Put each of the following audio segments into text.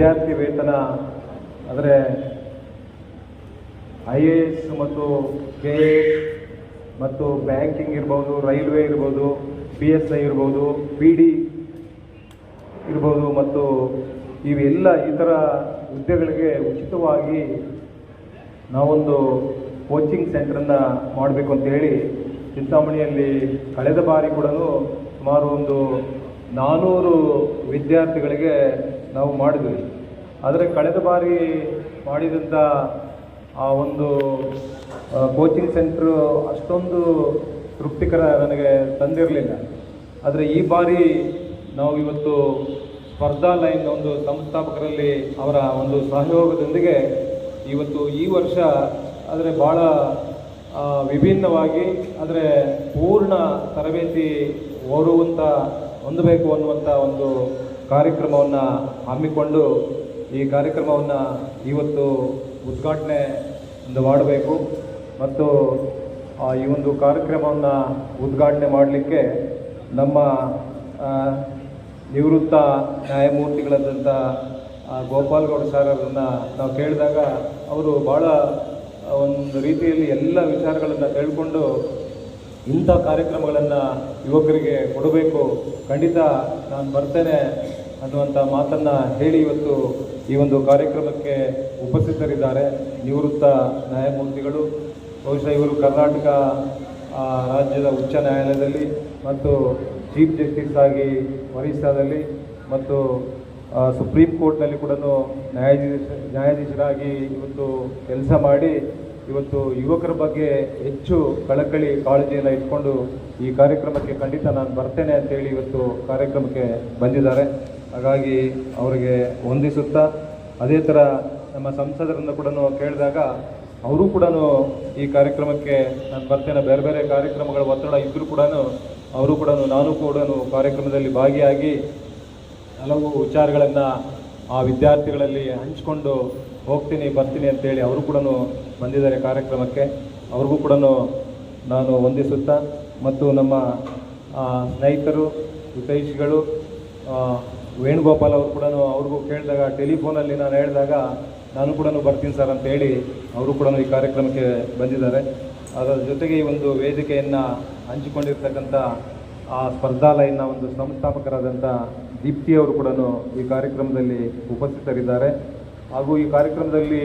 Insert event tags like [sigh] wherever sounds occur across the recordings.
ವಿದ್ಯಾರ್ಥಿ ವೇತನ ಅಂದರೆ ಐ ಎ ಎಸ್ ಮತ್ತು ಕೆ ಎ ಎಸ್ ಮತ್ತು ಬ್ಯಾಂಕಿಂಗ್ ಇರ್ಬೋದು, ರೈಲ್ವೆ ಇರ್ಬೋದು ಪಿ ಎಸ್ ಐ ಇರ್ಬೋದು ಪಿ ಡಿ ಇರ್ಬೋದು ಮತ್ತು ಇವೆಲ್ಲ ಇತರ ಹುದ್ದೆಗಳಿಗೆ ಉಚಿತವಾಗಿ ನಾವೊಂದು ಕೋಚಿಂಗ್ ಸೆಂಟ್ರನ್ನು ಮಾಡಬೇಕು ಅಂತ ಹೇಳಿ ಚಿಂತಾಮಣಿಯಲ್ಲಿ ಕಳೆದ ಬಾರಿ ಕೂಡ ಸುಮಾರು ಒಂದು ನಾನ್ನೂರು ವಿದ್ಯಾರ್ಥಿಗಳಿಗೆ ನಾವು ಮಾಡಿದ್ವಿ. ಆದರೆ ಕಳೆದ ಬಾರಿ ಮಾಡಿದಂಥ ಆ ಒಂದು ಕೋಚಿಂಗ್ ಸೆಂಟ್ರು ಅಷ್ಟೊಂದು ತೃಪ್ತಿಕರ ನನಗೆ ತಂದಿರಲಿಲ್ಲ. ಆದರೆ ಈ ಬಾರಿ ನಾವು ಇವತ್ತು ಸ್ಪರ್ಧಾ ಲೈನ್ ಒಂದು ಸಂಸ್ಥಾಪಕರಲ್ಲಿ ಅವರ ಒಂದು ಸಹಯೋಗದೊಂದಿಗೆ ಇವತ್ತು ಈ ವರ್ಷ ಆದರೆ ಭಾಳ ವಿಭಿನ್ನವಾಗಿ ಆದರೆ ಪೂರ್ಣ ತರಬೇತಿ ಓರುವಂಥ ಹೊಂದಬೇಕು ಅನ್ನುವಂಥ ಒಂದು ಕಾರ್ಯಕ್ರಮವನ್ನು ಹಮ್ಮಿಕೊಂಡು ಈ ಕಾರ್ಯಕ್ರಮವನ್ನು ಇವತ್ತು ಉದ್ಘಾಟನೆ ಒಂದು ಮಾಡಬೇಕು. ಮತ್ತು ಈ ಒಂದು ಕಾರ್ಯಕ್ರಮವನ್ನು ಉದ್ಘಾಟನೆ ಮಾಡಲಿಕ್ಕೆ ನಮ್ಮ ನಿವೃತ್ತ ನ್ಯಾಯಮೂರ್ತಿಗಳಾದಂಥ ಗೋಪಾಲ್ಗೌಡ ಗೋಪಾಲ್ ಗೌಡ ಸರ್ ಅವರನ್ನು ನಾವು ಕೇಳಿದಾಗ ಅವರು ಭಾಳ ಒಂದು ರೀತಿಯಲ್ಲಿ ಎಲ್ಲ ವಿಚಾರಗಳನ್ನು ತಿಳ್ಕೊಂಡು ಇಂಥ ಕಾರ್ಯಕ್ರಮಗಳನ್ನು ಯುವಕರಿಗೆ ಕೊಡಬೇಕು. ಖಂಡಿತ ನಾನು ಬರ್ತೇನೆ ಅನ್ನುವಂಥ ಮಾತನ್ನು ಹೇಳಿ ಇವತ್ತು ಈ ಒಂದು ಕಾರ್ಯಕ್ರಮಕ್ಕೆ ಉಪಸ್ಥಿತರಿದ್ದಾರೆ ನಿವೃತ್ತ ನ್ಯಾಯಮೂರ್ತಿಗಳು, ಬಹುಶಃ ಇವರು ಕರ್ನಾಟಕ ರಾಜ್ಯದ ಉಚ್ಚ ನ್ಯಾಯಾಲಯದಲ್ಲಿ ಮತ್ತು ಚೀಫ್ ಜಸ್ಟಿಸ್ ಆಗಿ ಒರಿಸ್ಸಾದಲ್ಲಿ ಮತ್ತು ಸುಪ್ರೀಂ ಕೋರ್ಟ್ನಲ್ಲಿ ಕೂಡ ನ್ಯಾಯಾಧೀಶ, ನ್ಯಾಯಾಧೀಶರಾಗಿ ಇವತ್ತು ಕೆಲಸ ಮಾಡಿ ಇವತ್ತು ಯುವಕರ ಬಗ್ಗೆ ಹೆಚ್ಚು ಕಳಕಳಿ ಕಾಳಜಿಯನ್ನು ಇಟ್ಕೊಂಡು ಈ ಕಾರ್ಯಕ್ರಮಕ್ಕೆ ಖಂಡಿತ ನಾನು ಬರ್ತೇನೆ ಅಂತೇಳಿ ಇವತ್ತು ಕಾರ್ಯಕ್ರಮಕ್ಕೆ ಬಂದಿದ್ದಾರೆ. ಹಾಗಾಗಿ ಅವರಿಗೆ ವಂದಿಸುತ್ತಾ ಅದೇ ಥರ ನಮ್ಮ ಸಂಸದರನ್ನು ಕೂಡ ಕೇಳಿದಾಗ ಅವರು ಕೂಡ ಈ ಕಾರ್ಯಕ್ರಮಕ್ಕೆ ನಾನು ಬರ್ತೇನೆ. ಬೇರೆ ಬೇರೆ ಕಾರ್ಯಕ್ರಮಗಳ ಒತ್ತಡ ಇದ್ದರೂ ಕೂಡ ಅವರು ಕೂಡ ನಾನು ಕೂಡ ಕಾರ್ಯಕ್ರಮದಲ್ಲಿ ಭಾಗಿಯಾಗಿ ಹಲವು ವಿಚಾರಗಳನ್ನು ಆ ವಿದ್ಯಾರ್ಥಿಗಳಲ್ಲಿ ಹಂಚಿಕೊಂಡು ಹೋಗ್ತೀನಿ, ಬರ್ತೀನಿ ಅಂತೇಳಿ ಅವರು ಕೂಡ ಬಂದಿದ್ದಾರೆ ಕಾರ್ಯಕ್ರಮಕ್ಕೆ. ಅವ್ರಿಗೂ ಕೂಡ ನಾನು ವಂದಿಸುತ್ತಾ ಮತ್ತು ನಮ್ಮ ಸ್ನೇಹಿತರು, ಹಿತೈಷಿಗಳು ವೇಣುಗೋಪಾಲ್ ಅವರು ಕೂಡ ಅವ್ರಿಗೂ ಕೇಳಿದಾಗ ಟೆಲಿಫೋನಲ್ಲಿ ನಾನು ಹೇಳಿದಾಗ ನಾನು ಕೂಡ ಬರ್ತೀನಿ ಸರ್ ಅಂತ ಹೇಳಿ ಅವರು ಕೂಡ ಈ ಕಾರ್ಯಕ್ರಮಕ್ಕೆ ಬಂದಿದ್ದಾರೆ. ಅದರ ಜೊತೆಗೆ ಈ ಒಂದು ವೇದಿಕೆಯನ್ನು ಹಂಚಿಕೊಂಡಿರ್ತಕ್ಕಂಥ ಆ ಸ್ಪರ್ಧಾಲಯನ ಒಂದು ಸಂಸ್ಥಾಪಕರಾದಂಥ ದೀಪ್ತಿಯವರು ಕೂಡ ಈ ಕಾರ್ಯಕ್ರಮದಲ್ಲಿ ಉಪಸ್ಥಿತರಿದ್ದಾರೆ. ಹಾಗೂ ಈ ಕಾರ್ಯಕ್ರಮದಲ್ಲಿ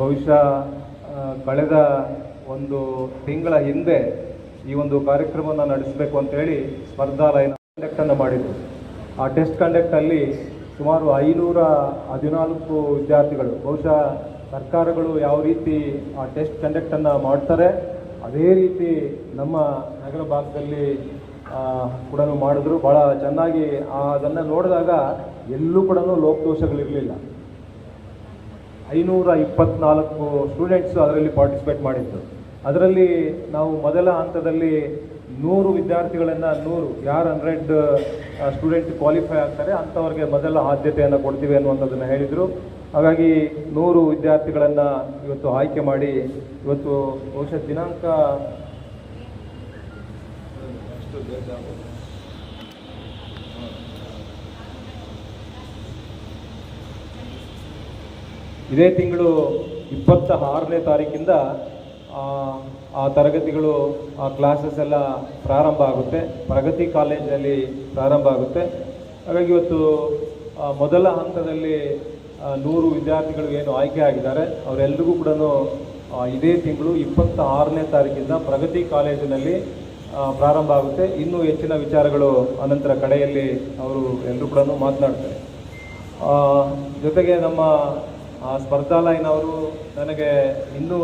ಬಹುಶಃ ಕಳೆದ ಒಂದು ತಿಂಗಳ ಹಿಂದೆ ಈ ಒಂದು ಕಾರ್ಯಕ್ರಮವನ್ನು ನಡೆಸಬೇಕು ಅಂತೇಳಿ ಸ್ಪರ್ಧಾಲಯನ ಕಂಡಕ್ಟನ್ನು ಮಾಡಿದರು. ಆ ಟೆಸ್ಟ್ ಕಂಡಕ್ಟಲ್ಲಿ ಸುಮಾರು ಐನೂರ ಹದಿನಾಲ್ಕು ವಿದ್ಯಾರ್ಥಿಗಳು. ಬಹುಶಃ ಸರ್ಕಾರಗಳು ಯಾವ ರೀತಿ ಆ ಟೆಸ್ಟ್ ಕಂಡಕ್ಟನ್ನು ಮಾಡ್ತಾರೆ, ಅದೇ ರೀತಿ ನಮ್ಮ ನಗರ ಭಾಗದಲ್ಲಿ ಕೂಡ ಮಾಡಿದ್ರು. ಭಾಳ ಚೆನ್ನಾಗಿ ಅದನ್ನು ನೋಡಿದಾಗ ಎಲ್ಲೂ ಕೂಡ ಲೋಪದೋಷಗಳಿರಲಿಲ್ಲ. ಐನೂರ ಇಪ್ಪತ್ನಾಲ್ಕು ಸ್ಟೂಡೆಂಟ್ಸು ಅದರಲ್ಲಿ ಪಾರ್ಟಿಸಿಪೇಟ್ ಮಾಡಿದ್ದು. ಅದರಲ್ಲಿ ನಾವು ಮೊದಲ ಹಂತದಲ್ಲಿ ನೂರು ವಿದ್ಯಾರ್ಥಿಗಳನ್ನು ನೂರು ಯಾರು ಹಂಡ್ರೆಡ್ ಸ್ಟೂಡೆಂಟ್ ಕ್ವಾಲಿಫೈ ಆಗ್ತಾರೆ, ಅಂಥವ್ರಿಗೆ ಮೊದಲ ಆದ್ಯತೆಯನ್ನು ಕೊಡ್ತೀವಿ ಅನ್ನುವಂಥದ್ದನ್ನು ಹೇಳಿದರು. ಹಾಗಾಗಿ ನೂರು ವಿದ್ಯಾರ್ಥಿಗಳನ್ನು ಇವತ್ತು ಆಯ್ಕೆ ಮಾಡಿ, ಇವತ್ತು ಬಹುಶಃ ದಿನಾಂಕ ಇದೇ ತಿಂಗಳು ಇಪ್ಪತ್ತ ಆರನೇ ತಾರೀಕಿಂದ ತರಗತಿಗಳು ಆ ಕ್ಲಾಸಸ್ ಎಲ್ಲ ಪ್ರಾರಂಭ ಆಗುತ್ತೆ. ಪ್ರಗತಿ ಕಾಲೇಜಲ್ಲಿ ಪ್ರಾರಂಭ ಆಗುತ್ತೆ. ಹಾಗಾಗಿ ಇವತ್ತು ಮೊದಲ ಹಂತದಲ್ಲಿ ಆ, ನೂರು ವಿದ್ಯಾರ್ಥಿಗಳು ಏನು ಆಯ್ಕೆ ಆಗಿದ್ದಾರೆ ಅವರೆಲ್ಲರಿಗೂ ಕೂಡ ಇದೇ ತಿಂಗಳು ಇಪ್ಪತ್ತ ಆರನೇ ತಾರೀಕಿಂದ ಪ್ರಗತಿ ಕಾಲೇಜಿನಲ್ಲಿ ಪ್ರಾರಂಭ ಆಗುತ್ತೆ. ಇನ್ನೂ ಹೆಚ್ಚಿನ ವಿಚಾರಗಳು ಅನಂತರ ಕಡೆಯಲ್ಲಿ ಅವರು ಎಲ್ಲರೂ ಕೂಡ ಮಾತನಾಡ್ತಾರೆ. ಆ, ಜೊತೆಗೆ ನಮ್ಮ ಆ, ಸ್ಪರ್ಧಾಲಯನವರು ನನಗೆ ಇನ್ನೂ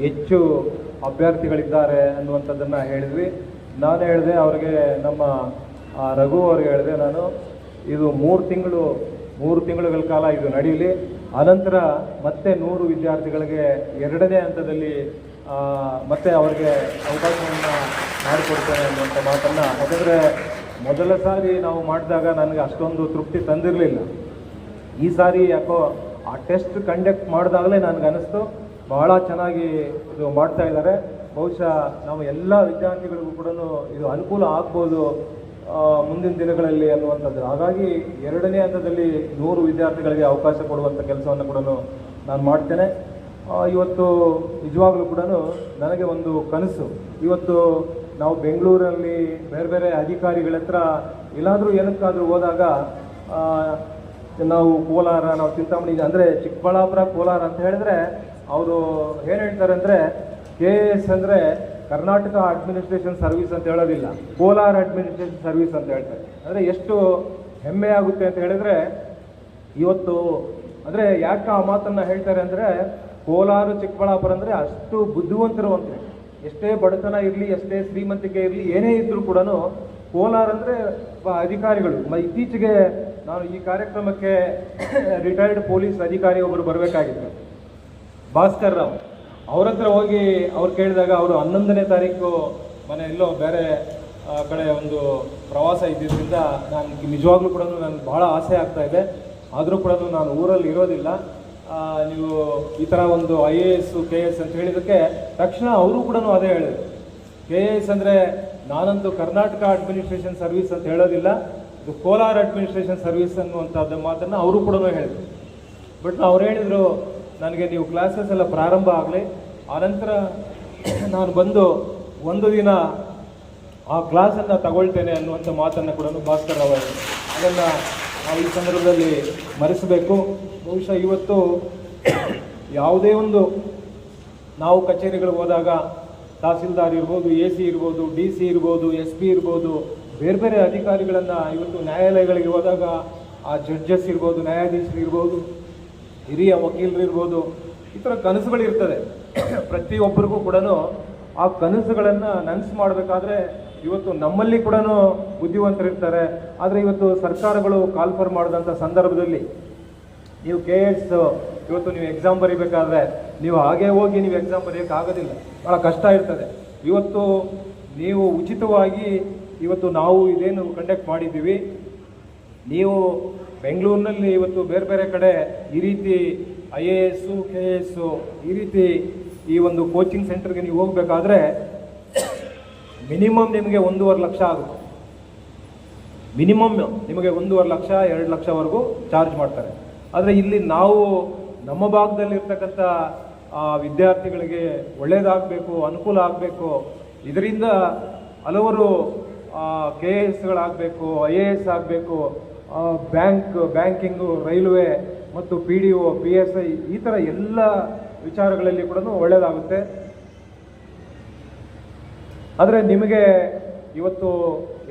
ಹೆಚ್ಚು ಅಭ್ಯರ್ಥಿಗಳಿದ್ದಾರೆ ಅನ್ನುವಂಥದ್ದನ್ನು ಹೇಳಿದ್ವಿ. ನಾನು ಹೇಳಿದೆ, ಅವರಿಗೆ ನಮ್ಮ ರಘು ಅವ್ರಿಗೆ ಹೇಳಿದೆ ನಾನು, ಇದು ಮೂರು ತಿಂಗಳು, ಮೂರು ತಿಂಗಳುಗಳ ಕಾಲ ಇದು ನಡೆಯಲಿ ಅನಂತರ ಮತ್ತೆ ನೂರು ವಿದ್ಯಾರ್ಥಿಗಳಿಗೆ ಎರಡನೇ ಹಂತದಲ್ಲಿ ಮತ್ತೆ ಅವರಿಗೆ ಅವಕಾಶವನ್ನು ಮಾಡಿಕೊಡ್ತೇನೆ ಅನ್ನುವಂಥ ಮಾತನ್ನು. ಯಾಕಂದರೆ ಮೊದಲ ಸಾರಿ ನಾವು ಮಾಡಿದಾಗ ನನಗೆ ಅಷ್ಟೊಂದು ತೃಪ್ತಿ ತಂದಿರಲಿಲ್ಲ. ಈ ಸಾರಿ ಯಾಕೋ ಆ ಟೆಸ್ಟ್ ಕಂಡಕ್ಟ್ ಮಾಡಿದಾಗಲೇ ನನಗೆ ಅನಿಸ್ತು ಬಹಳ ಚೆನ್ನಾಗಿ ಇದು ಮಾಡ್ತಾ ಇದ್ದಾರೆ. ಬಹುಶಃ ನಾವು ಎಲ್ಲ ವಿದ್ಯಾರ್ಥಿಗಳಿಗೂ ಕೂಡ ಇದು ಅನುಕೂಲ ಆಗ್ಬೋದು ಮುಂದಿನ ದಿನಗಳಲ್ಲಿ ಅನ್ನುವಂಥದ್ದು. ಹಾಗಾಗಿ ಎರಡನೇ ಹಂತದಲ್ಲಿ ನೂರು ವಿದ್ಯಾರ್ಥಿಗಳಿಗೆ ಅವಕಾಶ ಕೊಡುವಂಥ ಕೆಲಸವನ್ನು ಕೂಡ ನಾನು ಮಾಡ್ತೇನೆ. ಇವತ್ತು ನಿಜವಾಗಲೂ ಕೂಡ ನನಗೆ ಒಂದು ಕನಸು. ಇವತ್ತು ನಾವು ಬೆಂಗಳೂರಲ್ಲಿ ಬೇರೆ ಬೇರೆ ಅಧಿಕಾರಿಗಳ ಹತ್ರ ಎಲ್ಲಾದರೂ ಏನಕ್ಕಾದರೂ ಹೋದಾಗ ನಾವು ಕೋಲಾರ, ನಾವು ಚಿಂತಾಮಣಿ, ಅಂದರೆ ಚಿಕ್ಕಬಳ್ಳಾಪುರ, ಕೋಲಾರ ಅಂತ ಹೇಳಿದ್ರೆ ಅವರು ಏನು ಹೇಳ್ತಾರೆ ಅಂದರೆ, ಕೆ ಎ ಎಸ್ ಅಂದರೆ ಕರ್ನಾಟಕ ಅಡ್ಮಿನಿಸ್ಟ್ರೇಷನ್ ಸರ್ವಿಸ್ ಅಂತ ಹೇಳೋದಿಲ್ಲ. ಕೋಲಾರ ಅಡ್ಮಿನಿಸ್ಟ್ರೇಷನ್ ಸರ್ವಿಸ್ ಅಂತ ಹೇಳ್ತಾರೆ. ಅಂದರೆ ಎಷ್ಟು ಹೆಮ್ಮೆ ಆಗುತ್ತೆ ಅಂತ ಹೇಳಿದ್ರೆ, ಇವತ್ತು ಅಂದರೆ ಯಾಕೆ ಆ ಮಾತನ್ನು ಹೇಳ್ತಾರೆ ಅಂದರೆ, ಕೋಲಾರ, ಚಿಕ್ಕಬಳ್ಳಾಪುರ ಅಂದರೆ ಅಷ್ಟು ಬುದ್ಧಿವಂತರು ಅಂತ ಎಷ್ಟೇ ಬಡತನ ಇರಲಿ, ಎಷ್ಟೇ ಶ್ರೀಮಂತಿಕೆ ಇರಲಿ, ಏನೇ ಇದ್ದರೂ ಕೂಡ ಕೋಲಾರ ಅಂದರೆ ಅಧಿಕಾರಿಗಳು. ಇತ್ತೀಚೆಗೆ ನಾನು ಈ ಕಾರ್ಯಕ್ರಮಕ್ಕೆ [coughs] ರಿಟೈರ್ಡ್ ಪೊಲೀಸ್ ಅಧಿಕಾರಿ ಒಬ್ಬರು ಬರಬೇಕಾಗಿತ್ತು. ಭಾಸ್ಕರ್ ರಾವ್, ಅವ್ರ ಹತ್ರ ಹೋಗಿ ಅವ್ರು ಕೇಳಿದಾಗ ಅವರು ಹನ್ನೊಂದನೇ ತಾರೀಕು ಮನೆ ಎಲ್ಲೋ ಬೇರೆ ಕಡೆ ಒಂದು ಪ್ರವಾಸ ಇದ್ದಿದ್ದರಿಂದ ನಾನು ನಿಜವಾಗ್ಲೂ ಕೂಡ ನನಗೆ ಭಾಳ ಆಸೆ ಆಗ್ತಾ ಇದೆ. ಆದರೂ ಕೂಡ ನಾನು ಊರಲ್ಲಿ ಇರೋದಿಲ್ಲ. ನೀವು ಈ ಥರ ಒಂದು I A S, K A S ಅಂತ ಹೇಳಿದ್ದಕ್ಕೆ ತಕ್ಷಣ ಅವರು ಕೂಡ ಅದೇ ಹೇಳಿದರು. ಕೆ ಎ ಎಸ್ ಅಂದರೆ ನಾನಂತೂ ಕರ್ನಾಟಕ ಅಡ್ಮಿನಿಸ್ಟ್ರೇಷನ್ ಸರ್ವಿಸ್ ಅಂತ ಹೇಳೋದಿಲ್ಲ. ಇದು ಕೋಲಾರ ಅಡ್ಮಿನಿಸ್ಟ್ರೇಷನ್ ಸರ್ವಿಸ್ ಅನ್ನುವಂಥದ್ದು ಮಾತನ್ನು ಅವರು ಕೂಡ ಹೇಳಿದರು. ಬಟ್ ಅವ್ರು ಹೇಳಿದರು ನನಗೆ ನೀವು ಕ್ಲಾಸಸ್ ಎಲ್ಲ ಪ್ರಾರಂಭ ಆಗಲಿ. ಆನಂತರ [clears throat] ನಾನು ಬಂದು ಒಂದು ದಿನ ಆ ಕ್ಲಾಸನ್ನು ತಗೊಳ್ತೇನೆ ಅನ್ನುವಂಥ ಮಾತನ್ನು ಕೂಡ ಭಾಸ್ಕರ್ ಅವರು ಅದನ್ನು ನಾವು ಈ ಸಂದರ್ಭದಲ್ಲಿ ಮರೆಸಬೇಕು. ಬಹುಶಃ ಇವತ್ತು [clears throat] ಯಾವುದೇ ಒಂದು ನಾವು ಕಚೇರಿಗಳಿಗೆ ಹೋದಾಗ ತಹಸೀಲ್ದಾರ್ ಇರ್ಬೋದು, ಎ ಸಿ ಇರ್ಬೋದು, ಡಿ ಸಿ ಇರ್ಬೋದು, ಎಸ್ ಪಿ ಇರ್ಬೋದು, ಬೇರೆ ಬೇರೆ ಅಧಿಕಾರಿಗಳನ್ನು ಇವತ್ತು ನ್ಯಾಯಾಲಯಗಳಿಗೆ ಹೋದಾಗ ಆ ಜಡ್ಜಸ್ ಇರ್ಬೋದು, ನ್ಯಾಯಾಧೀಶರು ಇರ್ಬೋದು ಹಿರಿಯ ವಕೀಲರು ಇರ್ಬೋದು, ಈ ಥರ ಕನಸುಗಳಿರ್ತದೆ [coughs] ಪ್ರತಿಯೊಬ್ಬರಿಗೂ ಕೂಡ ಆ ಕನಸುಗಳನ್ನು ನನಸು ಮಾಡಬೇಕಾದ್ರೆ ಇವತ್ತು ನಮ್ಮಲ್ಲಿ ಕೂಡ ಬುದ್ಧಿವಂತರಿರ್ತಾರೆ. ಆದರೆ ಇವತ್ತು ಸರ್ಕಾರಗಳು ಕಾಲ್ಫರ್ ಮಾಡಿದಂಥ ಸಂದರ್ಭದಲ್ಲಿ ನೀವು ಕೆ ಎಸ್ ಇವತ್ತು ನೀವು ಎಕ್ಸಾಮ್ ಬರೀಬೇಕಾದ್ರೆ ನೀವು ಹಾಗೆ ಹೋಗಿ ನೀವು ಎಕ್ಸಾಮ್ ಬರೆಯೋಕ್ಕಾಗೋದಿಲ್ಲ. ಭಾಳ ಕಷ್ಟ ಇರ್ತದೆ. ಇವತ್ತು ನೀವು ಉಚಿತವಾಗಿ ಇವತ್ತು ನಾವು ಇದೇನು ಕಂಡಕ್ಟ್ ಮಾಡಿದ್ದೀವಿ. ನೀವು ಬೆಂಗಳೂರಿನಲ್ಲಿ ಇವತ್ತು ಬೇರೆ ಬೇರೆ ಕಡೆ ಈ ರೀತಿ I A S K S ಈ ರೀತಿ ಈ ಒಂದು ಕೋಚಿಂಗ್ ಸೆಂಟರ್ಗೆ ನೀವು ಹೋಗಬೇಕಾದ್ರೆ ಮಿನಿಮಮ್ ನಿಮಗೆ ಒಂದೂವರೆ ಲಕ್ಷ ಆಗುತ್ತೆ. ಮಿನಿಮಮ್ ನಿಮಗೆ ಒಂದೂವರೆ ಲಕ್ಷ, ಎರಡು ಲಕ್ಷವರೆಗೂ ಚಾರ್ಜ್ ಮಾಡ್ತಾರೆ. ಆದರೆ ಇಲ್ಲಿ ನಾವು ನಮ್ಮ ಭಾಗದಲ್ಲಿರ್ತಕ್ಕಂಥ ವಿದ್ಯಾರ್ಥಿಗಳಿಗೆ ಒಳ್ಳೆಯದಾಗಬೇಕು ಅನುಕೂಲ ಆಗಬೇಕು. ಇದರಿಂದ ಹಲವರು ಕೆ ಎ ಎಸ್ಗಳಾಗಬೇಕು ಐ ಎ ಎಸ್ ಆಗಬೇಕು ಬ್ಯಾಂಕ್, ಬ್ಯಾಂಕಿಂಗು, ರೈಲ್ವೆ ಮತ್ತು P D O, P S I ಈ ಥರ ಎಲ್ಲ ವಿಚಾರಗಳಲ್ಲಿ ಕೂಡ ಒಳ್ಳೆಯದಾಗುತ್ತೆ. ಆದರೆ ನಿಮಗೆ ಇವತ್ತು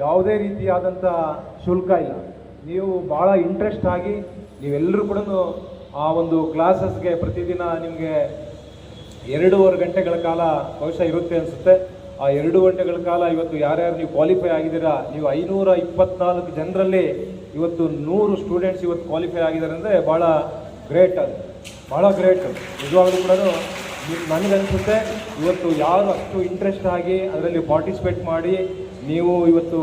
ಯಾವುದೇ ರೀತಿಯಾದಂಥ ಶುಲ್ಕ ಇಲ್ಲ. ನೀವು ಭಾಳ ಇಂಟ್ರೆಸ್ಟ್ ಆಗಿ ನೀವೆಲ್ಲರೂ ಕೂಡ ಆ ಒಂದು ಕ್ಲಾಸಸ್ಗೆ ಪ್ರತಿದಿನ ನಿಮಗೆ ಎರಡೂವರೆ ಗಂಟೆಗಳ ಕಾಲ ಬಹುಶಃ ಇರುತ್ತೆ ಅನಿಸುತ್ತೆ. ಆ ಎರಡು ಗಂಟೆಗಳ ಕಾಲ ಇವತ್ತು ಯಾರ್ಯಾರು ನೀವು ಕ್ವಾಲಿಫೈ ಆಗಿದ್ದೀರಾ, ನೀವು ಐನೂರ ಇಪ್ಪತ್ನಾಲ್ಕು ಜನರಲ್ಲಿ ಇವತ್ತು ನೂರು ಸ್ಟೂಡೆಂಟ್ಸ್ ಇವತ್ತು ಕ್ವಾಲಿಫೈ ಆಗಿದ್ದಾರೆ ಅಂದರೆ ಭಾಳ ಗ್ರೇಟ್ ಅದು. ಭಾಳ ಗ್ರೇಟ್ ನಿಜವಾಗ್ಲೂ ಕೂಡ ನನಗನ್ಸುತ್ತೆ ಇವತ್ತು ಯಾರು ಅಷ್ಟು ಇಂಟ್ರೆಸ್ಟ್ ಆಗಿ ಅದರಲ್ಲಿ ಪಾರ್ಟಿಸಿಪೇಟ್ ಮಾಡಿ ನೀವು ಇವತ್ತು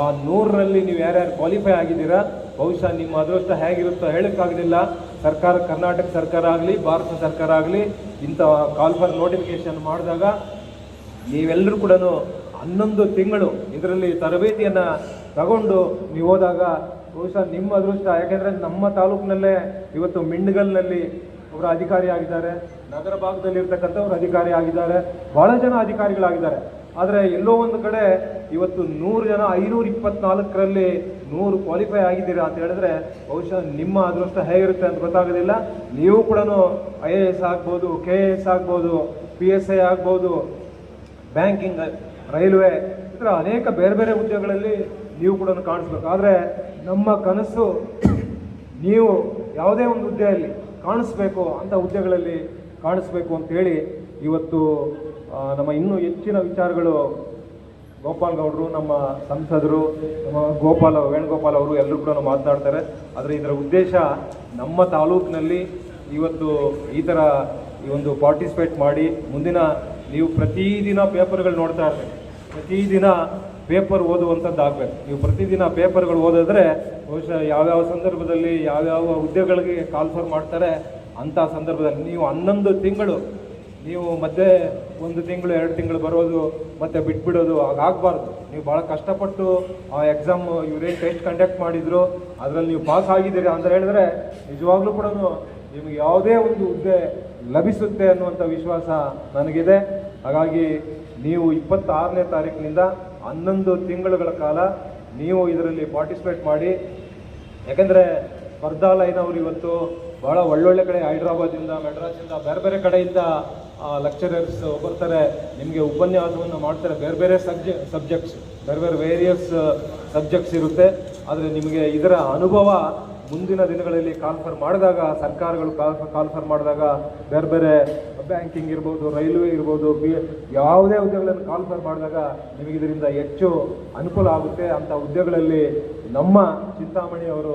ಆ ನೂರರಲ್ಲಿ ನೀವು ಯಾರ್ಯಾರು ಕ್ವಾಲಿಫೈ ಆಗಿದ್ದೀರಾ, ಬಹುಶಃ ನಿಮ್ಮ ಅದೃಷ್ಟ ಹೇಗಿರುತ್ತೋ ಹೇಳೋಕ್ಕಾಗಲಿಲ್ಲ. ಸರ್ಕಾರ, ಕರ್ನಾಟಕ ಸರ್ಕಾರ ಆಗಲಿ, ಭಾರತ ಸರ್ಕಾರ ಆಗಲಿ, ಇಂಥ ಕಾಲ್ಫರ್ ನೋಟಿಫಿಕೇಶನ್ ಮಾಡಿದಾಗ ನೀವೆಲ್ಲರೂ ಕೂಡ ಹನ್ನೊಂದು ತಿಂಗಳು ಇದರಲ್ಲಿ ತರಬೇತಿಯನ್ನು ತಗೊಂಡು ನೀವು ಹೋದಾಗ ಬಹುಶಃ ನಿಮ್ಮ ಅದೃಷ್ಟ, ಯಾಕೆಂದರೆ ನಮ್ಮ ತಾಲೂಕಿನಲ್ಲೇ ಇವತ್ತು ಮಿಂಡ್ಗಲ್ನಲ್ಲಿ ಅವರು ಅಧಿಕಾರಿ ಆಗಿದ್ದಾರೆ. ನಗರ ಭಾಗದಲ್ಲಿ ಇರ್ತಕ್ಕಂಥವ್ರು ಅಧಿಕಾರಿ ಆಗಿದ್ದಾರೆ. ಬಹಳ ಜನ ಅಧಿಕಾರಿಗಳಾಗಿದ್ದಾರೆ. ಆದರೆ ಎಲ್ಲೋ ಒಂದು ಕಡೆ ಇವತ್ತು ನೂರು ಜನ, ಐನೂರ ಇಪ್ಪತ್ನಾಲ್ಕರಲ್ಲಿ ನೂರು ಕ್ವಾಲಿಫೈ ಆಗಿದ್ದೀರ ಅಂತ ಹೇಳಿದ್ರೆ ಬಹುಶಃ ನಿಮ್ಮ ಅದೃಷ್ಟ ಹೇಗಿರುತ್ತೆ ಅಂತ ಗೊತ್ತಾಗೋದಿಲ್ಲ. ನೀವು ಕೂಡ ಐ ಎ ಎಸ್ ಆಗ್ಬೋದು ಕೆ ಎ ಎಸ್ ಆಗ್ಬೋದು ಪಿ ಎಸ್ ಐ ಆಗ್ಬೋದು ಬ್ಯಾಂಕಿಂಗ್, ರೈಲ್ವೆ ಈ ಥರ ಅನೇಕ ಬೇರೆ ಬೇರೆ ಉದ್ಯೋಗಗಳಲ್ಲಿ ನೀವು ಕೂಡ ಕಾಣಿಸ್ಬೇಕು. ಆದರೆ ನಮ್ಮ ಕನಸು ನೀವು ಯಾವುದೇ ಒಂದು ಹುದ್ದೆಯಲ್ಲಿ ಕಾಣಿಸ್ಬೇಕು ಅಂತ ಹುದ್ದೆಗಳಲ್ಲಿ ಕಾಣಿಸ್ಬೇಕು ಅಂತೇಳಿ ಇವತ್ತು ನಮ್ಮ ಇನ್ನೂ ಹೆಚ್ಚಿನ ವಿಚಾರಗಳು ಗೋಪಾಲ್ ಗೌಡರು, ನಮ್ಮ ಸಂಸದರು, ನಮ್ಮ ಗೋಪಾಲ, ವೇಣುಗೋಪಾಲ್ ಅವರು ಎಲ್ಲರೂ ಕೂಡ ಮಾತನಾಡ್ತಾರೆ. ಆದರೆ ಇದರ ಉದ್ದೇಶ ನಮ್ಮ ತಾಲೂಕಿನಲ್ಲಿ ಇವತ್ತು ಈ ಥರ ಈ ಒಂದು ಪಾರ್ಟಿಸಿಪೇಟ್ ಮಾಡಿ ಮುಂದಿನ ನೀವು ಪ್ರತಿದಿನ ಪೇಪರ್ಗಳು ನೋಡ್ತಾ ಇರ್ಬೇಕು. ಪ್ರತಿದಿನ ಪೇಪರ್ ಓದುವಂಥದ್ದು ಆಗಬೇಕು ನೀವು ಪ್ರತಿದಿನ ಪೇಪರ್ಗಳು ಓದಿದ್ರೆ ಬಹುಶಃ ಯಾವ್ಯಾವ ಸಂದರ್ಭದಲ್ಲಿ ಯಾವ್ಯಾವ ಹುದ್ದೆಗಳಿಗೆ ಕಾಲ್ಫರ್ ಮಾಡ್ತಾರೆ ಅಂಥ ಸಂದರ್ಭದಲ್ಲಿ. ನೀವು ಹನ್ನೊಂದು ತಿಂಗಳು, ನೀವು ಮತ್ತೆ ಒಂದು ತಿಂಗಳು, ಎರಡು ತಿಂಗಳು ಬರೋದು, ಮತ್ತೆ ಬಿಟ್ಬಿಡೋದು ಹಾಗಾಗಬಾರ್ದು ನೀವು ಭಾಳ ಕಷ್ಟಪಟ್ಟು ಆ ಎಕ್ಸಾಮ್ ಇವರೇನು ಟೆಸ್ಟ್ ಕಂಡಕ್ಟ್ ಮಾಡಿದ್ರು, ಅದರಲ್ಲಿ ನೀವು ಪಾಸ್ ಆಗಿದ್ದೀರಿ ಅಂತ ಹೇಳಿದ್ರೆ ನಿಜವಾಗ್ಲೂ ಕೂಡ ನಿಮಗೆ ಯಾವುದೇ ಒಂದು ಹುದ್ದೆ ಲಭಿಸುತ್ತೆ ಅನ್ನುವಂಥ ವಿಶ್ವಾಸ ನನಗಿದೆ. ಹಾಗಾಗಿ ನೀವು ಇಪ್ಪತ್ತಾರನೇ ತಾರೀಕಿನಿಂದ ಹನ್ನೊಂದು ತಿಂಗಳುಗಳ ಕಾಲ ನೀವು ಇದರಲ್ಲಿ ಪಾರ್ಟಿಸಿಪೇಟ್ ಮಾಡಿ. ಯಾಕಂದರೆ ಸ್ಪರ್ಧಾಲಯನವರು ಇವತ್ತು ಬಹಳ ಒಳ್ಳೊಳ್ಳೆ ಕಡೆ ಹೈದ್ರಾಬಾದಿಂದ ಮೆಡ್ರಾಸಿಂದ ಬೇರೆ ಬೇರೆ ಕಡೆಯಿಂದ ಲೆಕ್ಚರರ್ಸ್ ಬರ್ತಾರೆ. ನಿಮಗೆ ಉಪನ್ಯಾಸವನ್ನು ಮಾಡ್ತಾರೆ. ಬೇರೆ ಬೇರೆ ಸಬ್ಜೆ ಸಬ್ಜೆಕ್ಟ್ಸ್ ಬೇರೆ ಬೇರೆ ವೇರಿಯಸ್ ಸಬ್ಜೆಕ್ಟ್ಸ್ ಇರುತ್ತೆ. ಆದರೆ ನಿಮಗೆ ಇದರ ಅನುಭವ ಮುಂದಿನ ದಿನಗಳಲ್ಲಿ ಕಾನ್ಫರ್ ಮಾಡಿದಾಗ ಸರ್ಕಾರಗಳು ಕಾನ್ಫರ್ ಮಾಡಿದಾಗ ಬೇರೆ ಬೇರೆ ಬ್ಯಾಂಕಿಂಗ್ ಇರ್ಬೋದು ರೈಲ್ವೆ ಇರ್ಬೋದು ಬಿ ಯಾವುದೇ ಹುದ್ದೆಗಳನ್ನು ಕಾನ್ಫರ್ ಮಾಡಿದಾಗ ನಿಮಗೆ ಇದರಿಂದ ಹೆಚ್ಚು ಅನುಕೂಲ ಆಗುತ್ತೆ ಅಂಥ ಹುದ್ದೆಗಳಲ್ಲಿ ನಮ್ಮ ಚಿಂತಾಮಣಿ ಅವರು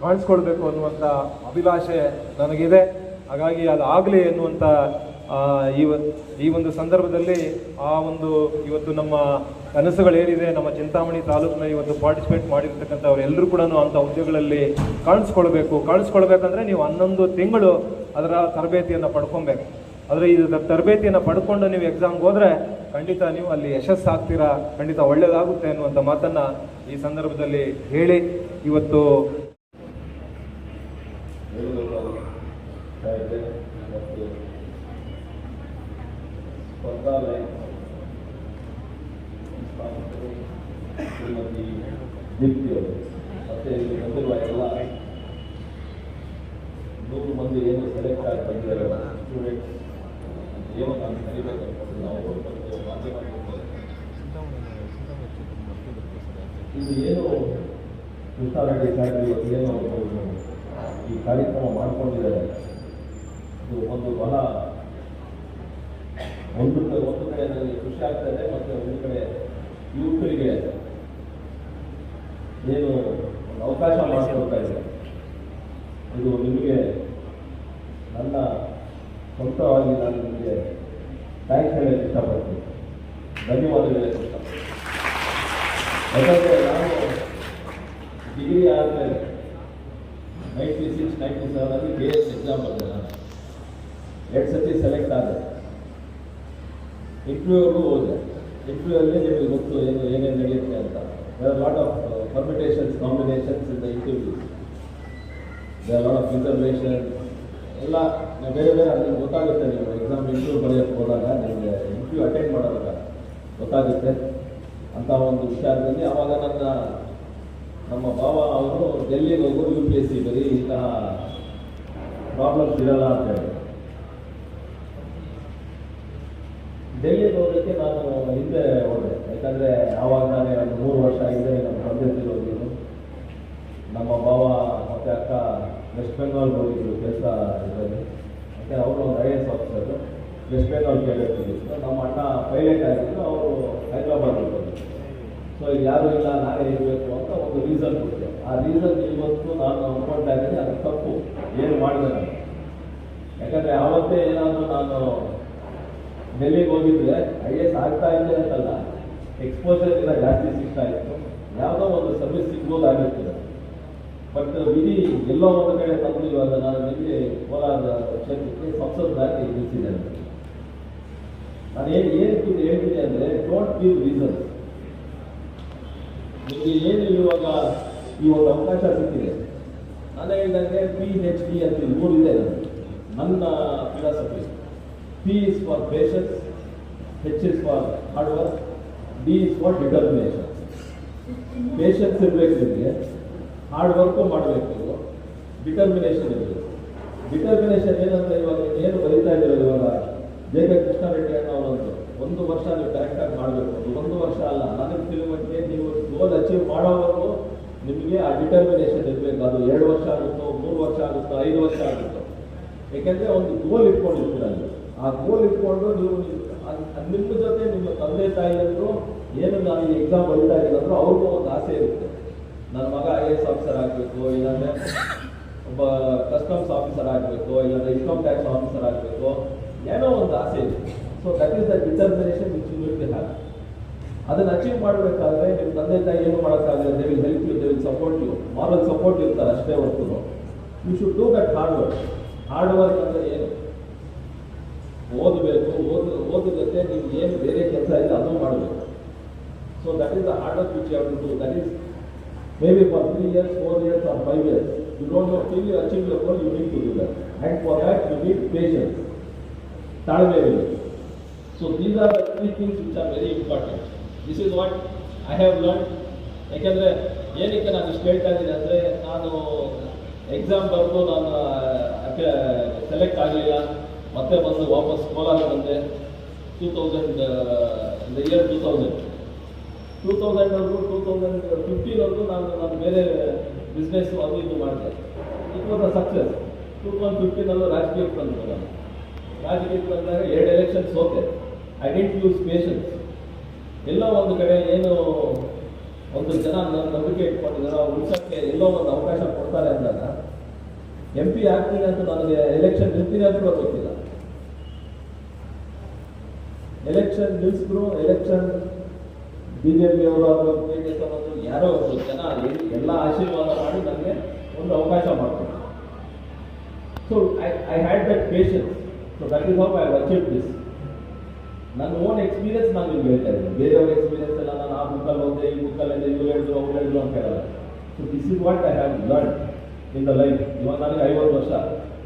ಕಾಣಿಸ್ಕೊಳ್ಬೇಕು ಅನ್ನುವಂಥ ಅಭಿಲಾಷೆ ನನಗಿದೆ. ಹಾಗಾಗಿ ಅದಾಗಲಿ ಎನ್ನುವಂಥ ಆ, ಈ ಈ ಒಂದು ಸಂದರ್ಭದಲ್ಲಿ ಆ ಒಂದು ಇವತ್ತು ನಮ್ಮ ಕನಸುಗಳೇನಿದೆ ನಮ್ಮ ಚಿಂತಾಮಣಿ ತಾಲೂಕಿನ ಇವತ್ತು ಪಾರ್ಟಿಸಿಪೇಟ್ ಮಾಡಿರ್ತಕ್ಕಂಥವ್ರು ಎಲ್ಲರೂ ಕೂಡ ಅಂಥ ಉದ್ಯೋಗಗಳಲ್ಲಿ ಕಾಣಿಸ್ಕೊಳ್ಬೇಕು. ಕಾಣಿಸ್ಕೊಳ್ಬೇಕಂದ್ರೆ ನೀವು ಹನ್ನೊಂದು ತಿಂಗಳು ಅದರ ತರಬೇತಿಯನ್ನು ಪಡ್ಕೊಬೇಕು. ಆದರೆ ತ- ತರಬೇತಿಯನ್ನು ಪಡ್ಕೊಂಡು ನೀವು ಎಕ್ಸಾಮ್ಗೆ ಹೋದರೆ ಖಂಡಿತ ನೀವು ಅಲ್ಲಿ ಯಶಸ್ಸಾಗ್ತೀರಾ, ಖಂಡಿತ ಒಳ್ಳೆಯದಾಗುತ್ತೆ ಅನ್ನುವಂಥ ಮಾತನ್ನು ಈ ಸಂದರ್ಭದಲ್ಲಿ ಹೇಳಿ ಇವತ್ತು ಕಾಯ್ದೆ ಮತ್ತು ಸಂಸ್ಥಾಪಕರು ಶ್ರೀಮತಿ ದೀಪ್ತಿ ಅವರು ಮತ್ತು ಇಲ್ಲಿ ಬಂದಿರುವ ಎಲ್ಲ ನೂರು ಮಂದಿ ಏನು ಸೆಲೆಕ್ಟ್ ಆಗಿ ಬಂದಿದ್ದಾರೆ ಸ್ಟೂಡೆಂಟ್ಸ್ ಏನು ನಾನು ಕಲಿಬೇಕಂತ ನಾವು ಮಾಧ್ಯಮದಲ್ಲಿ ಇದು ಏನು ಕೃಷ್ಣಾರೆಡ್ಡಿ ಇವತ್ತು ಏನು ಈ ಕಾರ್ಯಕ್ರಮ ಮಾಡಿಕೊಂಡಿದ್ದಾರೆ ಇದು ಒಂದು ಬಹಳ ಒಂದು ಒಂದು ಕಡೆ ನನಗೆ ಖುಷಿ ಆಗ್ತದೆ ಮತ್ತು ಒಂದು ಕಡೆ ಯುವಕರಿಗೆ ಏನು ಅವಕಾಶ ಮಾಡಿಕೊಡ್ತಾ ಇದೆ. ಇದು ನಿಮಗೆ ನನ್ನ ಸ್ವಂತವಾಗಿ ನಾನು ನಿಮಗೆ ಥ್ಯಾಂಕ್ಸ್ ಹೇಳಕ್ಕೆ ಇಷ್ಟಪಡ್ತೀನಿ. ಧನ್ಯವಾದಗಳು. ಯಾಕಂದರೆ ನಾನು ಡಿಗ್ರಿ ಆದಮೇಲೆ ನೈಂಟಿ ಸಿಕ್ಸ್ ನೈಂಟಿ ಸೆವೆನಲ್ಲಿ ಬಿ ಎಸ್ ಎಕ್ಸಾಮ್ ಬಂದೆ ನಾನು ಎರಡು ಸತಿ ಸೆಲೆಕ್ಟ್ ಆದೆ. ಇಂಟರ್ವ್ಯೂವರೆಗೂ ಹೋದೆ. ಇಂಟರ್ವ್ಯೂವಲ್ಲಿ ನಿಮಗೆ ಗೊತ್ತು ಏನು, ಏನೇನು ನಡೆಯುತ್ತೆ ಅಂತ. Lot of permutations combinations in the interview lot of reservation ಎಲ್ಲ, ಬೇರೆ ಬೇರೆ ಅಲ್ಲಿ ಗೊತ್ತಾಗುತ್ತೆ ನೀವು ಎಕ್ಸಾಮ್ ಇಂಟರ್ವ್ಯೂ ಬರೆಯೋಕ್ಕೆ ಹೋದಾಗ ನಿಮಗೆ ಇಂಟರ್ವ್ಯೂ ಅಟೆಂಡ್ ಮಾಡೋದಾಗ ಗೊತ್ತಾಗುತ್ತೆ. ಅಂತ ಒಂದು ವಿಚಾರದಲ್ಲಿ ಆವಾಗ ನನ್ನ, ನಮ್ಮ ಭಾವ ಅವರು ಡೆಲ್ಲಿಗೆ ಹೋಗೋ ಯು ಪಿ ಎಸ್ ಸಿ ಬರೀ ಇಂತಹ ಪ್ರಾಬ್ಲಮ್ಸ್ ಇರಲ್ಲ ಅಂತ ಹೇಳಿ. ಡೆಲ್ಲಿಗೆ ಹೋಗೋಕ್ಕೆ ನಾನು ಹಿಂದೆ ಹೋದೆ. ಯಾಕಂದರೆ ಆವಾಗ ನಾನೇ ಒಂದು ಮೂರು ವರ್ಷ ಹಿಂದೆ ನಮ್ಮ ತಂದೆ ಹೋಗಿದ್ದು. ನಮ್ಮ ಭಾವ ಮತ್ತು ಅಕ್ಕ ವೆಸ್ಟ್ ಬೆಂಗಾಲ್ ಹೋಗಿದ್ರು ಕೆಲಸ ಇದರಲ್ಲಿ. ಮತ್ತೆ ಅವರು ಒಂದು I S officer West Bengal ಕೇಳಿದ್ರು. ನಮ್ಮ ಅಣ್ಣ ಪೈಲಟ್ ಆಗಿದ್ರು ಅವರು ಹೈದ್ರಾಬಾದ್ ಹೋಗಿದ್ರು ಸೊ ಇದು ಯಾರು ಇಲ್ಲ, ನಾನೇ ಇರಬೇಕು ಅಂತ ಒಂದು ರೀಸನ್ ಕೊಟ್ಟಿದೆ ಆ ರೀಸನ್ ಇವತ್ತು ನಾನು ಅನ್ಕೊಂಡಾಗ ಅದು ತಪ್ಪು. ಏನು ಮಾಡಿದೆ ನಾನು? ಯಾಕಂದರೆ ಆವತ್ತೇ ಏನಾದರೂ ನಾನು ಡೆಲ್ಲಿಗೆ ಹೋಗಿದ್ರೆ ಐ ಎಸ್ ಆಗ್ತಾ ಇದೆ ಅಂತಲ್ಲ. ಎಕ್ಸ್ಪೋಜರ್ ಎಲ್ಲ ಜಾಸ್ತಿ ಸಿಗ್ತಾ ಇತ್ತು. ಯಾವುದೋ ಒಂದು ಸರ್ವಿಸ್ ಸಿಗ್ಬೋದಾಗಿರ್ತದೆ ಬಟ್ ವಿಧಿ ಎಲ್ಲೋ ಒಂದು ಕಡೆ ತಂದು ಇವಾಗ ನಾನು ನಿಮಗೆ ಕೋಲಾರದ ಕ್ಷೇತ್ರಕ್ಕೆ ಸಂಸದರಾಗಿ ನಿಲ್ಲಿಸಿದ್ದೇನೆ ನಾನು ಏನು ಏನು ಹೇಳ್ತೀನಿ ಅಂದರೆ ಡೋಂಟ್ ಗಿವ್ ರೀಸನ್ ನಿಮಗೆ ಏನು ಇವಾಗ ಈ ಒಂದು ಅವಕಾಶ ಸಿಕ್ಕಿದೆ? ನಾನು ಹೇಳಿದಂಗೆ ಪಿ ಹೆಚ್ ಡಿ ಅಂತ ಮೂರು ಇದೆ. ನನ್ನ philosophy P is for patience, H is for hard work D is for determination. Patience ಇರಬೇಕು ನಿಮಗೆ ಹಾರ್ಡ್ ವರ್ಕು ಮಾಡಬೇಕು ಡಿಟರ್ಮಿನೇಷನ್ ಇರಬೇಕು. ಡಿಟರ್ಮಿನೇಷನ್ ಏನಂದ್ರೆ ಇವಾಗ ಏನು ಬರೀತಾ ಇದ್ದೀರೋ ಇವಾಗ? ಜೆ ಕೆ ಕೃಷ್ಣಾರೆಡ್ಡಿ ಅಣ್ಣ ಒಂದು ವರ್ಷ ನೀವು ಕರೆಕ್ಟಾಗಿ ಮಾಡಬೇಕು. ಒಂದು ವರ್ಷ ಅಲ್ಲ ನನಗೆ ತಿಳಿಮಟ್ಟಿಗೆ ನೀವು ಗೋಲ್ ಅಚೀವ್ ಮಾಡೋವರೆಗೂ ನಿಮಗೆ ಆ ಡಿಟರ್ಮಿನೇಷನ್ ಇರಬೇಕು. ಅದು ಎರಡು ವರ್ಷ ಆಗುತ್ತೋ ಮೂರು ವರ್ಷ ಆಗುತ್ತೋ ಐದು ವರ್ಷ ಆಗುತ್ತೋ. ಏಕೆಂದರೆ ಒಂದು ಗೋಲ್ ಇಟ್ಕೊಂಡಿರ್ತೀರ ಅಲ್ಲಿ ಆ ಗೋಲ್ ಇಟ್ಕೊಂಡು ನೀವು ನಿಮ್ಮ ಜೊತೆ ನಿಮ್ಮ ತಂದೆ ತಾಯಿಯಂದ್ರು ಏನು ನಾನು ಈ ಎಕ್ಸಾಮ್ ಬರೀತಾ ಇಲ್ಲ ಅಂದ್ರೂ ಅವ್ರಿಗೂ ಒಂದು ಆಸೆ ಇರುತ್ತೆ. ನನ್ನ ಮಗ ಐ ಎಸ್ ಆಫೀಸರ್ ಆಗಬೇಕು, ಇಲ್ಲಾಂದ್ರೆ ಒಬ್ಬ ಕಸ್ಟಮ್ಸ್ ಆಫೀಸರ್ ಆಗಬೇಕು, ಇಲ್ಲಾಂದ್ರೆ ಇನ್ಕಮ್ ಟ್ಯಾಕ್ಸ್ ಆಫೀಸರ್ ಆಗಬೇಕು, ಏನೋ ಒಂದು ಆಸೆ ಇದೆ so that is the determination which you will ಅದನ್ನ ಅಚೀವ್ ಮಾಡಬೇಕಾದ್ರೆ ನಿಮ್ಮ ತಂದೆ ತಾಯಿ ಏನು ಮಾಡೋಕ್ಕಾಗಲ್ಲ. They will help you they will support you moral support ಇರ್ತಾರೆ ಅಷ್ಟೇ ಹೊರತು. You should do that hard work hard work ಅಂದರೆ ಏನು? ಓದಬೇಕು ಓದ್ ಓದ ಜೊತೆ ನೀವು ಏನು ಬೇರೆ ಕೆಲಸ ಇದೆ ಅದನ್ನು ಮಾಡಬೇಕು so that is the hard work which you have to do that is maybe for three years, four years, or five years. You don't know till you achieve your goal, you need to do that. And for that, you need patience. ತಾಳ್ಮೆ ಇರಬೇಕು so these are the three things which are very important this is what I have learn ಯಾಕೆಂದರೆ ಏನಕ್ಕೆ ನಾನು ಇಷ್ಟು ಹೇಳ್ತಾ ಇದ್ದೀನಿ ಅಂದರೆ ನಾನು ಎಕ್ಸಾಮ್ ಬರೆದು ನಾನು ಸೆಲೆಕ್ಟ್ ಆಗಲಿಲ್ಲ ಮತ್ತೆ ಬಂದು ವಾಪಸ್ ಕೋಲಾರ ಬಂದೆ two thousand year two thousand two ತೌಸಂಡ್ವರೆಗೂ two thousand ಫಿಫ್ಟೀನ್ವರೆಗೂ ನಾನು ನಾನು ಬೇರೆ ಬಿಸ್ನೆಸ್ ಅದು ಇದು ಮಾಡಿದೆ. It was a success two thousand ಫಿಫ್ಟೀನಲ್ಲೂ ರಾಜಕೀಯಕ್ಕೆ ಬಂದು ನಾನು. ರಾಜಕೀಯಕ್ಕೆ ಬಂದಾಗ ಎರಡು ಎಲೆಕ್ಷನ್ ಸೋತೆ. ಐ ಡೆಂಟ್ ಯೂಸ್ ಪೇಷನ್ಸ್ ಎಲ್ಲೋ ಒಂದು ಕಡೆ ಏನು ಒಂದು ಜನ ನನ್ನ ನಂಬಿಕೆ ಇಟ್ಕೊಂಡಿದ್ದಾರೆ. ಉಳಿಸೋಕ್ಕೆ ಎಲ್ಲೋ ಒಂದು ಅವಕಾಶ ಕೊಡ್ತಾರೆ ಅಂದಾಗ ಎಂ ಪಿ ಆಗ್ತೀನಿ ಅಂತ ನನಗೆ ಎಲೆಕ್ಷನ್ ನಿಲ್ತೀನಿ ಅಂತ ಗೊತ್ತಿಲ್ಲ. ಎಲೆಕ್ಷನ್ ನಿಲ್ಸಿದ್ರು ಎಲೆಕ್ಷನ್ ಅಥವಾ ಜೆ ಡಿ ಎಸ್ ಅವರು ಯಾರೋ ಒಬ್ಬರು ಜನ ಎಲ್ಲ ಆಶೀರ್ವಾದ ಮಾಡಿ ನನಗೆ ಒಂದು ಅವಕಾಶ ಮಾಡ್ತಾರೆ. So I I had that patience so that is how I achieve this ನನ್ನ ಓನ್ ಎಕ್ಸ್ಪೀರಿಯನ್ಸ್ ನಾನು ನಿಮ್ಗೆ ಹೇಳ್ತಾ ಇದ್ದೀನಿ. ಬೇರೆಯವ್ರ ಎಕ್ಸ್ಪೀರಿಯನ್ಸ್ ಎಲ್ಲ ನಾನು ಆ ಬುಕ್ಕಲ್ಲಿ ಹೋದೆ ಈ ಬುಕ್ಕಲ್ಲಿ ಇವ್ರು ಹೇಳಿದ್ರು, ಅವ್ರು ಹೇಳಿದ್ರು ಅಂತ ಹೇಳಲ್ಲ. So this is what I have learn in the life ಇವಾಗ ನನಗೆ ಐವತ್ತು ವರ್ಷ.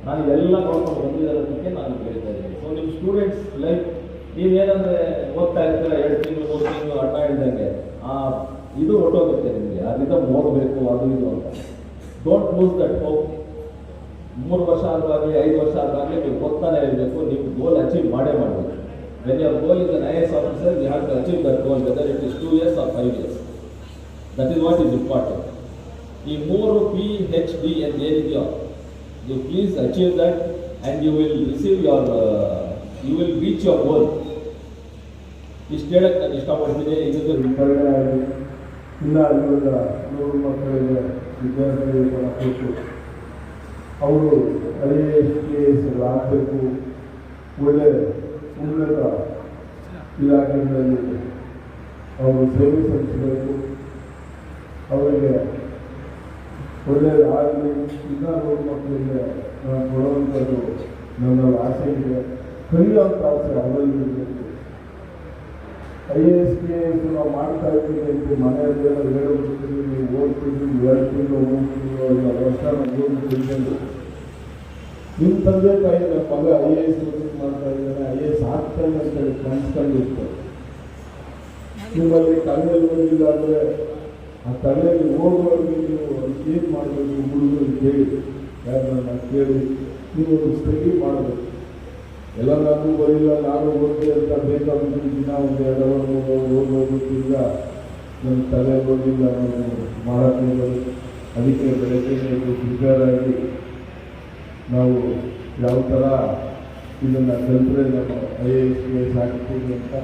ನಾನು ಎಲ್ಲ ನೋಡ್ಕೊಂಡು ಬಂದಿರೋದಕ್ಕೆ ನಾನು ನಿಮ್ಗೆ ಹೇಳ್ತಾ ಇದ್ದೀನಿ. ಸೊ ನಿಮ್ಮ ಸ್ಟೂಡೆಂಟ್ಸ್ ಲೈಫ್ ನೀವೇನಂದ್ರೆ ಓದ್ತಾ ಇರ್ತೀರ ಎರಡು ತಿಂಗಳು, ಮೂರು ತಿಂಗಳು ಅಡ್ಡ ಇಲ್ದಂಗೆ ಆ ಇದು ಹೊಟ್ಟೋಗುತ್ತೆ ನಿಮಗೆ. ಅದರಿಂದ ಓದಬೇಕು ಅದು ಇದು ಅಂತ. ಡೋಂಟ್ ಲೂಸ್ ದಟ್ ಹೋಪ್ ಮೂರು ವರ್ಷ ಆದಾಗಲಿ ಐದು ವರ್ಷ ಆದಾಗಲಿ ನೀವು ಓದ್ತಾನೆ ಇರಬೇಕು, ನೀವು ಗೋಲ್ ಅಚೀವ್ ಮಾಡೇ ಮಾಡಬೇಕು. When your goal is I S officer you have to achieve that goal whether it is two years or five years that is what is important ಈ ಮೂರು ಪಿ ಹೆಚ್ ಡಿ ಅಂತ ಏನಿದೆಯೋ you please achieve that and you will receive your you will reach your goal ಇಷ್ಟು ಹೇಳಕ್ಕೆ ನಾನು ಇಷ್ಟಪಡ್ತೀನಿ ಇದಕ್ಕೆ ಕಡಿಮೆ ಇಲ್ಲ ಅಲ್ಲಿಂದ ನೂರು ಮಕ್ಕಳಿಗೆ ವಿದ್ಯಾರ್ಥಿಗಳಿಗೆ ಕೊಟ್ಟು ಅವರು I A S K S ಆಗಬೇಕು. ಒಳ್ಳೆ ಉನ್ನತ ಇಲಾಖೆಗಳಲ್ಲಿ ಅವರು ಸೇವೆ ಸಲ್ಲಿಸಬೇಕು. ಅವರಿಗೆ ಒಳ್ಳೆಯದಾಗಲಿ ಇಲ್ಲ ನೂರು ಮಕ್ಕಳಿಗೆ ನಾನು ಕೊಡುವಂಥದ್ದು ನನ್ನ ಆಸೆ ಇದೆ. ಕಲಿಯುವಂಥ ಆಸೆ ಅವರಲ್ಲಿ ಇರಬೇಕು I A S K S ನಾವು ಮಾಡ್ತಾ ಇದ್ದೀವಿ ಅಂತ ಮನೆಯಲ್ಲೆಲ್ಲ ಹೇಳ್ಬಿಟ್ಟಿದ್ವಿ ನೀವು ತಿಂಗಳು ಮೂರು ತಿಂಗಳು ವರ್ಷ ನಾವು ನಿಮ್ಮ ತಂದೆ ತಾಯಿ ನಮ್ಮ ಮಗ ಐ ಎ ಎಸ್ ಮಾಡ್ತಾ ಇದ್ದಾನೆ, ಐ ಎ ಎಸ್ ಆಗ್ತಾನೆ ಅಂತ ಹೇಳಿ ಕನ್ಸ್ಕೊಂಡಿರ್ತಾರೆ ನಿಮ್ಮಲ್ಲಿ ತಲೆಯಲ್ಲಿ ಬಂದಿಲ್ಲ ಅಂದರೆ ಆ ತಲೆಯಲ್ಲಿ ಹೋಗುವವರೆಗೆ ನೀವು ಏನು ಮಾಡಬೇಕು ಹುಡುಗರು ಕೇಳಿ ಯಾರನ್ನ ಕೇಳಿ ನೀವು ಒಂದು ಮಾಡಬೇಕು. ಎಲ್ಲ ನಾನು ಬರೀಲ್ಲ ನಾನು ಹೋಗಿ ಅಂತ ಬೇಕಾಗುತ್ತೆ ದಿನ ಒಂದು ಎರಡು ಅವರ್ ಓದೋದು ತಿಂದ ನನ್ನ ತಲೆ ಹೋಗಿಲ್ಲ ನಾನು. ಮಾಡೋದು ಅದಕ್ಕೆ ಬೆಳಗ್ಗೆ ಪ್ರಿಪೇರ್ ಆಗಿ ನಾವು ಯಾವ ಥರ ಇದನ್ನು ಕಲಿತ್ರೆ ನಮ್ಮ ಐ ಎ ಎಸ್ ಎಸ್ ಆಗ್ತೀವಿ ಅಂತ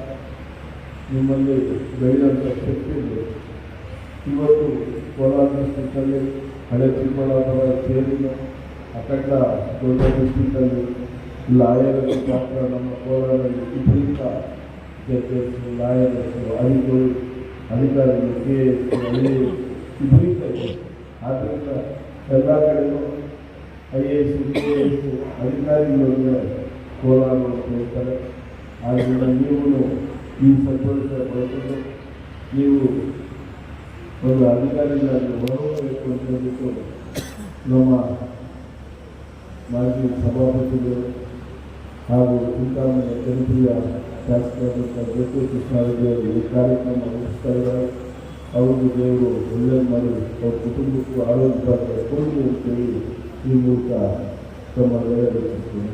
ನಿಮ್ಮಲ್ಲಿ ಬೆಳೆಯುವಂಥ ಶಕ್ತಿ ಇದೆ. ಇವತ್ತು ಕೋಲಾರ ಡಿಸ್ಟಿಕ್ಕಲ್ಲಿ ಹಳೆ ಚಿಕ್ಕಬಳ್ಳಾಪುರ ಸೇರಿನ ಅಖಂಡ ದೊಡ್ಡ ಡಿಸ್ಟಿಕ್ಕಲ್ಲಿ ಲಾಯರ್ ಮಾತ್ರ ನಮ್ಮ ಕೋಲಾರಲ್ಲಿ ವಿಪರೀತ ಜಡ್ಜಸ್ ಲಾಯರ್ ಅಧಿಕಾರಿ ಅಧಿಕಾರಿಗಳು ಕೆ ಎಸ್ ಐ ಆದ್ದರಿಂದ ಎಲ್ಲ ಕಡೆಯೂ I A S, K S ಅಧಿಕಾರಿಗಳು ಕೋಲಾರವನ್ನು ಹೇಳ್ತಾರೆ ಆದ್ದರಿಂದ ನೀವು ಈ ಸದ್ಭಾವನೆ ಬಳಸಿಕೊಂಡು ನೀವು ಒಂದು ಅಧಿಕಾರಿಗಳಾಗಿ ಹೊರಬೇಕು ಅಂತ ನಮ್ಮ ಮಾಜಿ ಸಭಾಪತಿಗಳು ಹಾಗೂ ಚಿಂತಾಮಣಿ ಜ್ಯೋತಿ ಕೃಷ್ಣಾರೆಡ್ಡಿ ಅವರು ಈ ಕಾರ್ಯಕ್ರಮ ನಡೆಸ್ತಾ ಇದ್ದಾರೆ ಅವ್ರಿಗೆ ದೇವರು ಒಳ್ಳೆಯದು ಮಾಡಿ ಅವ್ರ ಕುಟುಂಬಕ್ಕೂ ಆರೋಗ್ಯ ಕೊಡಲಿ ಅಂತೇಳಿ ಈ ಮೂಲಕ ತಮ್ಮ ಒಳ್ಳೆಯದಿರ್ತೀನಿ